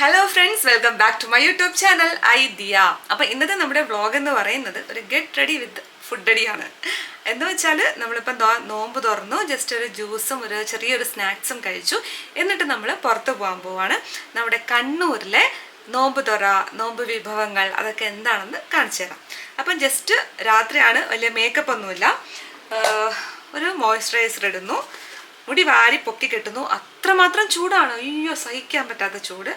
Hello friends welcome back to my YouTube channel I Diya അപ്പോൾ ഇന്നത്തെ നമ്മുടെ vlog എന്ന് പറയുന്നത് ഒരു ഗെറ്റ് റെഡി വിത്ത് ഫുഡ് റെഡിയാണ് എന്ന് വെച്ചാൽ നമ്മളിപ്പം നോമ്പ് തുറന്നു ജസ്റ്റ് ഒരു ജ്യൂസും ഒരു ചെറിയൊരു സ്നാക്സും കഴിച്ചു. എന്നിട്ട് നമ്മൾ പുറത്ത് പോകാൻ പോവാണ്. നമ്മുടെ കണ്ണൂരിലെ നോമ്പ് തുറ നോമ്പ് വിഭവങ്ങൾ അതൊക്കെ എന്താണെന്ന് കാണിച്ചു തരാം. അപ്പം ജസ്റ്റ് രാത്രിയാണ് വലിയ മേക്കപ്പ് ഒന്നുമില്ല. ഒരു മോയ്സ്ചറൈസർ ഇടുന്നു. മുടി വാരി പൊക്കി കെട്ടുന്നു. അത്രമാത്രം ചൂടാണ്. അയ്യോ സഹിക്കാൻ പറ്റാത്ത ചൂട്.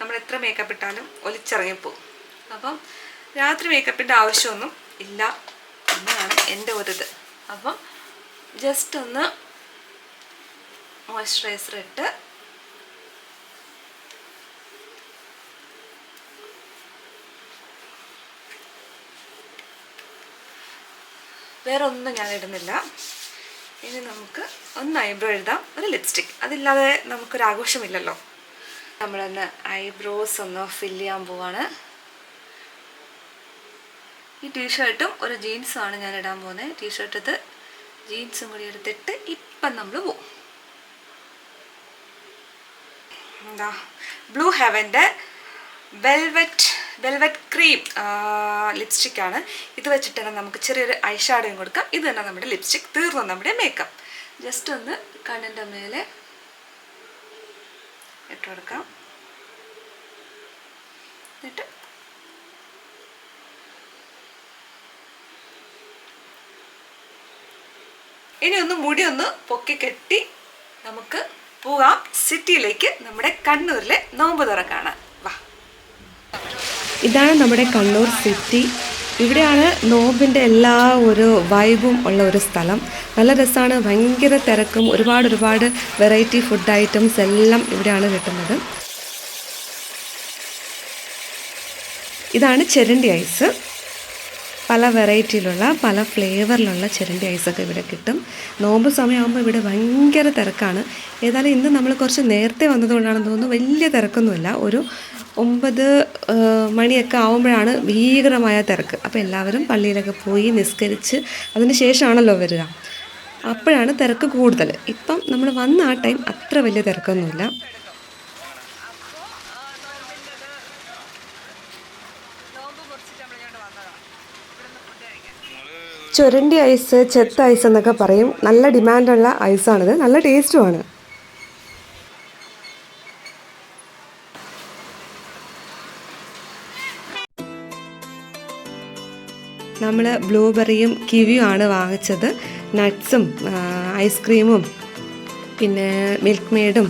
നമ്മൾ എത്ര മേക്കപ്പ് ഇട്ടാലും ഒലിച്ചിറങ്ങിപ്പോവും അപ്പം രാത്രി മേക്കപ്പിന്റെ ആവശ്യമൊന്നും ഇല്ല എന്നാണ് എന്റെ ഒരിത്. അപ്പം ജസ്റ്റ് ഒന്ന് മോയ്സ്ചറൈസർ ഇട്ട് വേറെ ഒന്നും ഞാൻ ഇടുന്നില്ല. ഇനി നമുക്ക് ഒന്ന് ഐബ്രോ എഴുതാം. ഒരു ലിപ്സ്റ്റിക് അതില്ലാതെ നമുക്കൊരു ആഘോഷമില്ലല്ലോ. നമ്മളൊന്ന് ഐബ്രോസ് ഒന്ന് ഫില്ല് ചെയ്യാൻ പോവാണ്. ഈ ടീഷർട്ടും ഒരു ജീൻസും ആണ് ഞാൻ ഇടാൻ പോകുന്നത്. ടീഷർട്ട് ഇത് ജീൻസും കൂടി എടുത്തിട്ട് ഇപ്പം നമ്മൾ പോവും. എന്താ ബ്ലൂ ഹെവന്റെ വെൽവെറ്റ് വെൽവെറ്റ് ക്രീം ലിപ്സ്റ്റിക് ആണ്. ഇത് വെച്ചിട്ട് തന്നെ നമുക്ക് ചെറിയൊരു ഐഷാഡോയും ഷാഡോയും കൊടുക്കാം. ഇത് തന്നെ നമ്മുടെ ലിപ്സ്റ്റിക് തീർന്നു നമ്മുടെ മേക്കപ്പ് ജസ്റ്റ് ഒന്ന് കണ്ണിന്റെ മേലെ ഇട്ട് കൊടുക്കാം. എന്നിട്ട് ഇനി ഒന്ന് മുടി ഒന്ന് പൊക്കി കെട്ടി നമുക്ക് പോവാം സിറ്റിയിലേക്ക് നമ്മുടെ കണ്ണൂരിലെ നോമ്പ് തുറ കാണാൻ വാ. ഇതാണ് നമ്മുടെ കണ്ണൂർ സിറ്റി. ഇവിടെയാണ് നോമ്പിന്റെ എല്ലാ ഒരു വൈബും ഉള്ള ഒരു സ്ഥലം. നല്ല രസമാണ് ഭയങ്കര തിരക്കും. ഒരുപാട് ഒരുപാട് വെറൈറ്റി ഫുഡ് ഐറ്റംസ് എല്ലാം ഇവിടെയാണ് കിട്ടുന്നത്. ഇതാണ് ചെരണ്ടി ഐസ്. പല വെറൈറ്റിയിലുള്ള പല ഫ്ലേവറിലുള്ള ചിരണ്ടി ഐസൊക്കെ ഇവിടെ കിട്ടും. നോമ്പ് സമയമാകുമ്പോൾ ഇവിടെ ഭയങ്കര തിരക്കാണ്. ഏതായാലും ഇന്ന് നമ്മൾ കുറച്ച് നേരത്തെ വന്നതുകൊണ്ടാണെന്ന് തോന്നുന്നു വലിയ തിരക്കൊന്നുമില്ല. ഒരു ഒമ്പത് മണിയൊക്കെ ആവുമ്പോഴാണ് ഭീകരമായ തിരക്ക്. അപ്പോൾ എല്ലാവരും പള്ളിയിലൊക്കെ പോയി നിസ്കരിച്ച് അതിന് ശേഷമാണല്ലോ വരിക. അപ്പോഴാണ് തിരക്ക് കൂടുതൽ. ഇപ്പം നമ്മൾ വന്ന ആ ടൈം അത്ര വലിയ തിരക്കൊന്നുമില്ല. ചുരണ്ടി ഐസ് ചെത്ത ഐസ് എന്നൊക്കെ പറയും. നല്ല ഡിമാൻഡുള്ള ഐസാണിത്. നല്ല ടേസ്റ്റുമാണ് നമ്മൾ ബ്ലൂബെറിയും കിവിയും ആണ് വാങ്ങിച്ചത് നട്ട്സും ഐസ്ക്രീമും പിന്നെ മിൽക്ക് മെയ്ഡും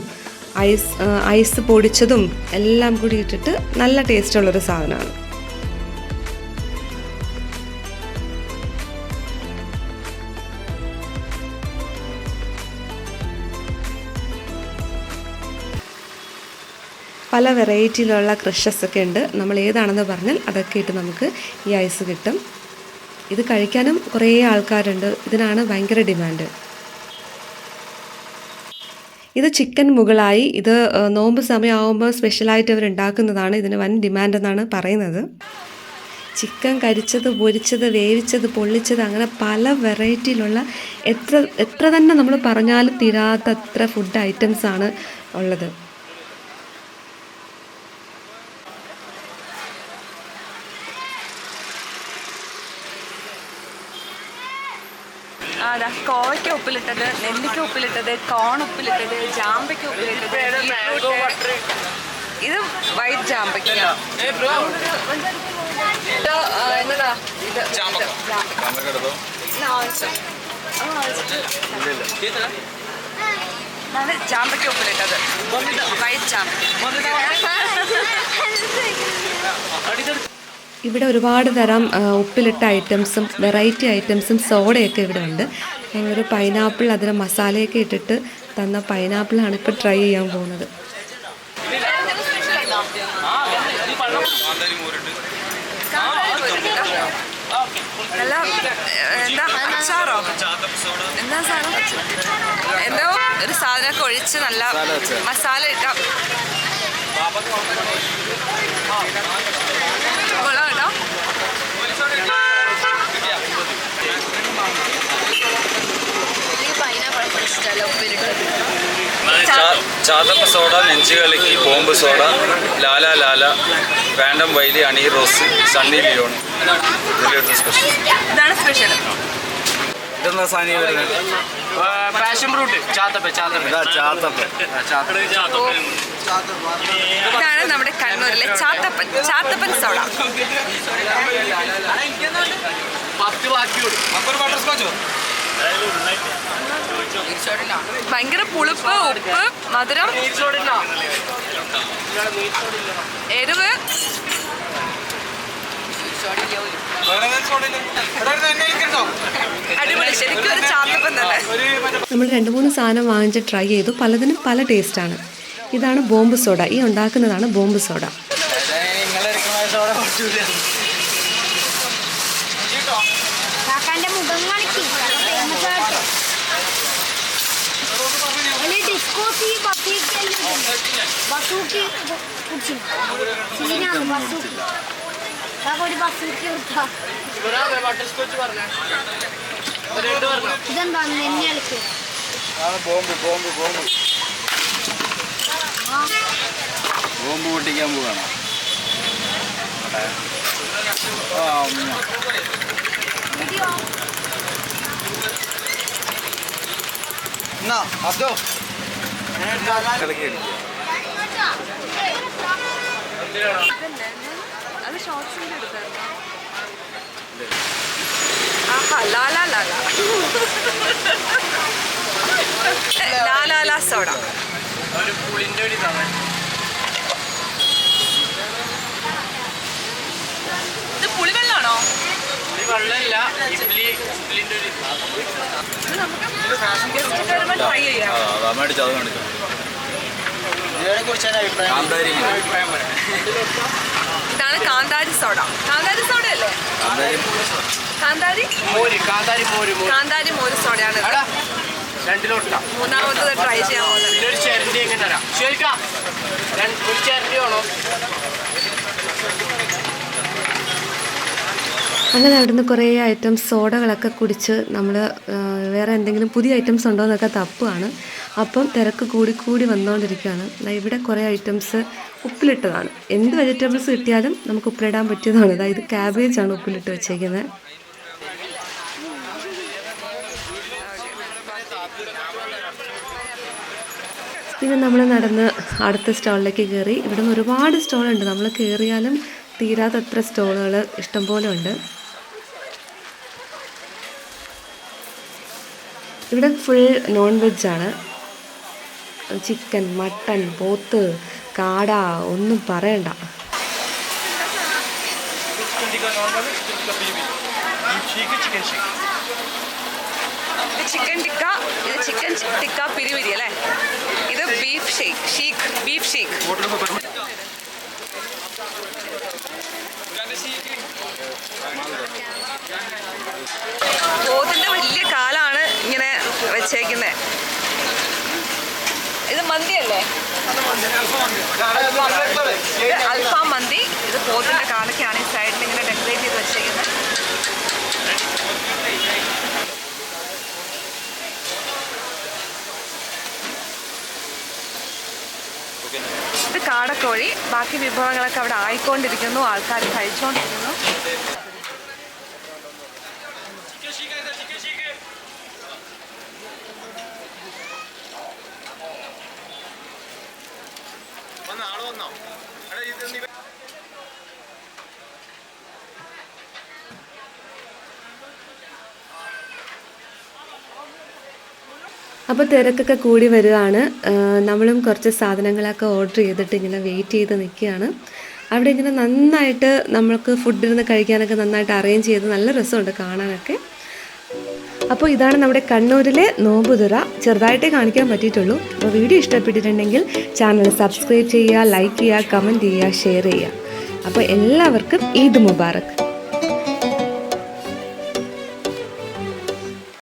ഐസ് ഐസ് പൊടിച്ചതും എല്ലാം കൂടി ഇട്ടിട്ട് നല്ല ടേസ്റ്റുള്ളൊരു സാധനമാണ്. പല വെറൈറ്റിയിലുള്ള ക്രഷസ് ഒക്കെ ഉണ്ട്. നമ്മൾ ഏതാണെന്ന് പറഞ്ഞാൽ അതൊക്കെ ഇട്ട് നമുക്ക് ഈ ഐസ് കിട്ടും. ഇത് കഴിക്കാനും കുറേ ആൾക്കാരുണ്ട്. ഇതിനാണ് ഭയങ്കര ഡിമാൻഡ്. ഇത് ചിക്കൻ മുകളായി. ഇത് നോമ്പ് സമയമാകുമ്പോൾ സ്പെഷ്യലായിട്ട് അവർ ഉണ്ടാക്കുന്നതാണ്. ഇതിന് വൻ ഡിമാൻഡ് എന്നാണ് പറയുന്നത്. ചിക്കൻ കരിച്ചത് പൊരിച്ചത് വേവിച്ചത് പൊള്ളിച്ചത് അങ്ങനെ പല വെറൈറ്റിയിലുള്ള എത്ര എത്ര തന്നെ നമ്മൾ പറഞ്ഞാലും തീരാത്തത്ര ഫുഡ് ഐറ്റംസ് ആണ് ഉള്ളത്. അതാ കോവയ്ക്ക് ഉപ്പിലിട്ടത് നെല്ലിക്ക ഉപ്പിലിട്ടത് കോൺ ഉപ്പിലിട്ടത് ജാമ്പയ്ക്ക് ഉപ്പിലിട്ടത്. ഇത് വൈറ്റ് ജാമ്പയ്ക്ക. ഇത്, എന്നതാ ഇത് ജാമ്പയ്ക്ക ഉപ്പിലിട്ടത്. വൈറ്റ് ജാമ്പയ്ക്ക. ഇവിടെ ഒരുപാട് തരം ഉപ്പിലിട്ട ഐറ്റംസും വെറൈറ്റി ഐറ്റംസും സോഡയൊക്കെ ഇവിടെ ഉണ്ട് ഞങ്ങളൊരു പൈനാപ്പിൾ അതിൽ മസാലയൊക്കെ ഇട്ടിട്ട് തന്ന പൈനാപ്പിളാണ് ഇപ്പോൾ ട്രൈ ചെയ്യാൻ പോകുന്നത്. നല്ല എന്താ അച്ചാറോ? എന്താ സാധനം? എന്തോ ഒരു സാധനമൊക്കെ ഒഴിച്ച് നല്ല മസാല ഇട്ട കൊള്ളാം കേട്ടോ ചാതപ്പ സോഡ നെഞ്ചു കളിക്ക് ബോംബ് സോഡ ലാല ലാല വാൻഡം വൈലി അണി റോസ് സണ്ണി ലിയോൺ. സ്പെഷ്യൽ ഇതാണ് സ്പെഷ്യൽ ഇതെന്നാ സാധനം വരുന്നത്? പാഷൻ ഫ്രൂട്ട് ചാത്തപ്പ ചാത്തപ്പ ഇതാ ചാത്തപ്പ ഇതാണ് നമ്മുടെ കണ്ണൂരിലെ ചാത്തപ്പൻ ചാത്തപ്പൻ സോഡ. ഭയങ്കര പുളിപ്പ് ഉപ്പ് മധുരം. എരിവ് അടിപൊളി ശരിക്കും ഒരു ചാത്തപ്പൻ തന്നെ നമ്മൾ രണ്ട് മൂന്ന് സാധനം വാങ്ങിച്ച് ട്രൈ ചെയ്തു. പലതിനും പല ടേസ്റ്റാണ് ഇതാണ് ബോംബ് സോഡ. ഈ ഉണ്ടാക്കുന്നതാണ് ബോംബ് സോഡ. ബസൂക്കി ബസൂക്കി കുടിച്ചു സീനാണ് ബസൂക്കി കാക്ക ഒരു ഇതെന്താ? നെന്നെ ബോംബ് ബോംബ് ബോംബ്. പൊട്ടിക്കാൻ പോവാണ്? എന്നാ അതോ കലക്കി എടുത്തായിരുന്നു ആഹാ ലാലാ ലാലാ ലാലാ സോഡ ഒരു പുളിന്റെ ഒരു ഇതാണ് ഇത് പുളിവെള്ളാണോ പുളി വെള്ളമല്ല ഇഡ്ഡലി ഇഡ്ഡലിന്റെ ഒരു ഇത് നമുക്ക് ട്രൈ ചെയ്യാം ആ മേടിച്ചു അത് മേടിച്ചു കാന്താരി ഇതാണ് കാന്താരി സോഡ. കാന്താരി സോഡ അല്ലേ കാന്താരി കാന്താരി? മോര് കാന്താരി മോര് മോര്. കാന്താരി മോര് സോഡയാണ്. ഇത്. എടാ രണ്ടിലോട്ടാ. മൂന്നാമത്തത് ട്രൈ ചെയ്യാൻ പോകുന്നത് പിന്നെ ഒരു ചേരണ്ടി എങ്ങനെ തരാം ശരിക്കാം രണ്ട് ഒരു ചേരണ്ടി വേണോ അങ്ങനെ അവിടുന്ന് കുറേ ഐറ്റംസ് സോഡകളൊക്കെ കുടിച്ച് നമ്മൾ വേറെ എന്തെങ്കിലും പുതിയ ഐറ്റംസ് ഉണ്ടോ എന്നൊക്കെ തപ്പുകയാണ് അപ്പം തിരക്ക് കൂടി കൂടി വന്നുകൊണ്ടിരിക്കുകയാണ് ഇവിടെ കുറേ ഐറ്റംസ് ഉപ്പിലിട്ടതാണ്. എന്ത് വെജിറ്റബിൾസ് കിട്ടിയാലും നമുക്ക് ഉപ്പിലിടാൻ പറ്റിയതാണ്. അതായത് ക്യാബേജാണ് ഉപ്പിലിട്ട് വെച്ചേക്കുന്നത് പിന്നെ നമ്മൾ നടന്ന് അടുത്ത സ്റ്റാളിലേക്ക് കയറി. ഇവിടെ ഒരുപാട് സ്റ്റോളുണ്ട്. നമ്മൾ കയറിയാലും തീരാത്തത്ര സ്റ്റോളുകൾ ഇഷ്ടംപോലെ ഉണ്ട്. ഇവിടെ ഫുൾ നോൺ വെജാണ് ചിക്കൻ മട്ടൺ പോത്ത് കാട ഒന്നും പറയണ്ട. ചിക്കൻ ബീഫ് ഇങ്ങനെ വെച്ചേക്കുന്നത് ഇത് മന്തിയല്ലേ? അൽഫാം മന്തി. ഇത് പോത്തിന്റെ കാലൊക്കെയാണ് ഈ സൈഡിൽ ഇങ്ങനെ ഡെക്കറേറ്റ് ചെയ്ത് വെച്ചേക്കുന്നത് ഇത് കാടക്കോഴി. ബാക്കി വിഭവങ്ങളൊക്കെ അവിടെ ആയിക്കൊണ്ടിരിക്കുന്നു. ആൾക്കാർ കഴിച്ചുകൊണ്ടിരിക്കുന്നു അപ്പോൾ തിരക്കൊക്കെ കൂടി വരികയാണ് നമ്മളും കുറച്ച് സാധനങ്ങളൊക്കെ ഓർഡർ ചെയ്തിട്ട് ഇങ്ങനെ വെയിറ്റ് ചെയ്ത് നിൽക്കുകയാണ്. അവിടെ ഇങ്ങനെ നന്നായിട്ട് നമ്മൾക്ക് ഫുഡ് ഇരുന്ന് കഴിക്കാനൊക്കെ നന്നായിട്ട് അറേഞ്ച് ചെയ്ത് നല്ല രസമുണ്ട് കാണാനൊക്കെ. അപ്പോൾ ഇതാണ് നമ്മുടെ കണ്ണൂരിലെ നോമ്പുതുറ. ചെറുതായിട്ടേ കാണിക്കാൻ പറ്റിയിട്ടുള്ളൂ. അപ്പോൾ വീഡിയോ ഇഷ്ടപ്പെട്ടിട്ടുണ്ടെങ്കിൽ ചാനൽ സബ്സ്ക്രൈബ് ചെയ്യുക ലൈക്ക് ചെയ്യുക കമന്റ് ചെയ്യുക ഷെയർ ചെയ്യുക. അപ്പോൾ എല്ലാവർക്കും ഈദ് മുബാറക്ക്